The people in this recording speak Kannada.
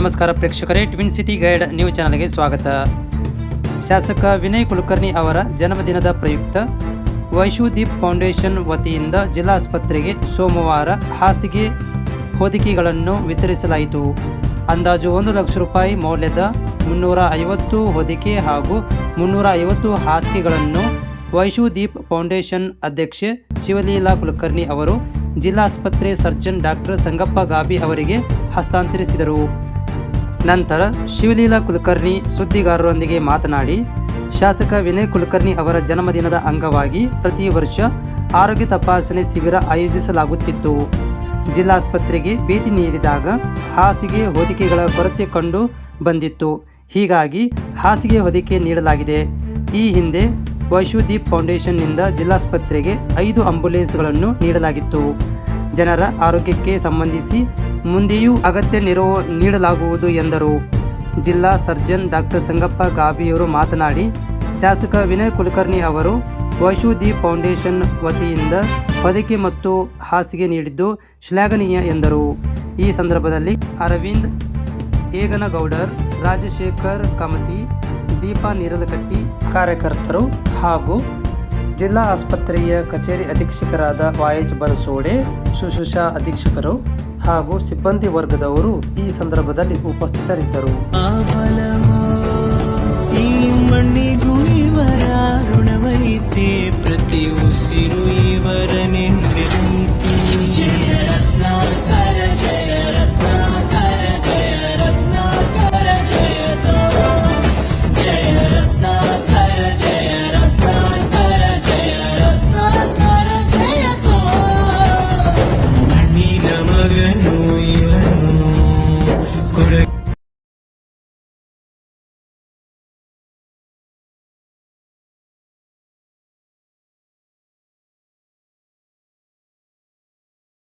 ನಮಸ್ಕಾರ ಪ್ರೇಕ್ಷಕರೇ ಟ್ವಿನ್ ಸಿಟಿ ಗೈಡ್ ನ್ಯೂಸ್ ಚಾನಲ್ಗೆ ಸ್ವಾಗತ. ಶಾಸಕ ವಿನಯ್ ಕುಲಕರ್ಣಿ ಅವರ ಜನ್ಮದಿನದ ಪ್ರಯುಕ್ತ ವೈಶುದೀಪ್ ಫೌಂಡೇಶನ್ ವತಿಯಿಂದ ಜಿಲ್ಲಾ ಆಸ್ಪತ್ರೆಗೆ ಸೋಮವಾರ ಹಾಸಿಗೆ ಹೊದಿಕೆಗಳನ್ನು ವಿತರಿಸಲಾಯಿತು. ಅಂದಾಜು ಒಂದು ಲಕ್ಷ ರೂಪಾಯಿ ಮೌಲ್ಯದ ಮುನ್ನೂರ ಐವತ್ತು ಹೊದಿಕೆ ಹಾಗೂ ಮುನ್ನೂರ ಐವತ್ತು ಹಾಸಿಗೆಗಳನ್ನು ವೈಶುದೀಪ್ ಫೌಂಡೇಶನ್ ಅಧ್ಯಕ್ಷೆ ಶಿವಲೀಲಾ ಕುಲಕರ್ಣಿ ಅವರು ಜಿಲ್ಲಾಸ್ಪತ್ರೆ ಸರ್ಜನ್ ಡಾಕ್ಟರ್ ಸಂಗಪ್ಪ ಗಾಬಿ ಅವರಿಗೆ ಹಸ್ತಾಂತರಿಸಿದರು. ನಂತರ ಶಿವಲೀಲಾ ಕುಲಕರ್ಣಿ ಸುದ್ದಿಗಾರರೊಂದಿಗೆ ಮಾತನಾಡಿ, ಶಾಸಕ ವಿನಯ್ ಕುಲಕರ್ಣಿ ಅವರ ಜನ್ಮದಿನದ ಅಂಗವಾಗಿ ಪ್ರತಿ ವರ್ಷ ಆರೋಗ್ಯ ತಪಾಸಣೆ ಶಿಬಿರ ಆಯೋಜಿಸಲಾಗುತ್ತಿತ್ತು. ಜಿಲ್ಲಾಸ್ಪತ್ರೆಗೆ ಭೇಟಿ ನೀಡಿದಾಗ ಹಾಸಿಗೆ ಹೊದಿಕೆಗಳ ಕೊರತೆ ಕಂಡು ಬಂದಿತ್ತು. ಹೀಗಾಗಿ ಹಾಸಿಗೆ ಹೊದಿಕೆ ನೀಡಲಾಗಿದೆ. ಈ ಹಿಂದೆ ವೈಶುದೀಪ್ ಫೌಂಡೇಶನ್ನಿಂದ ಜಿಲ್ಲಾಸ್ಪತ್ರೆಗೆ ಐದು ಆಂಬ್ಯುಲೆನ್ಸ್ಗಳನ್ನು ನೀಡಲಾಗಿತ್ತು. ಜನರ ಆರೋಗ್ಯಕ್ಕೆ ಸಂಬಂಧಿಸಿ ಮುಂದೆಯೂ ಅಗತ್ಯ ನೆರವು ನೀಡಲಾಗುವುದು ಎಂದರು. ಜಿಲ್ಲಾ ಸರ್ಜನ್ ಡಾಕ್ಟರ್ ಸಂಗಪ್ಪ ಗಾಬಿಯವರು ಮಾತನಾಡಿ, ಶಾಸಕ ವಿನಯ್ ಕುಲಕರ್ಣಿ ಅವರು ವೈಶುದಿ ಫೌಂಡೇಶನ್ ವತಿಯಿಂದ ಹೊದಿಕೆ ಮತ್ತು ಹಾಸಿಗೆ ನೀಡಿದ್ದು ಶ್ಲಾಘನೀಯ ಎಂದರು. ಈ ಸಂದರ್ಭದಲ್ಲಿ ಅರವಿಂದ್ ಏಗನಗೌಡರ್, ರಾಜಶೇಖರ್ ಕಮತಿ, ದೀಪಾ ನೀರಲಕಟ್ಟಿ ಕಾರ್ಯಕರ್ತರು ಹಾಗೂ ಜಿಲ್ಲಾ ಆಸ್ಪತ್ರೆಯ ಕಚೇರಿ ಅಧೀಕ್ಷಕರಾದ ವಾಯಜ್ ಬರಸೋಡೆ, ಶುಶ್ರೂಷಾ ಅಧೀಕ್ಷಕರು ಹಾಗೂ ಸಿಬ್ಬಂದಿ ವರ್ಗದವರು ಈ ಸಂದರ್ಭದಲ್ಲಿ ಉಪಸ್ಥಿತರಿದ್ದರು.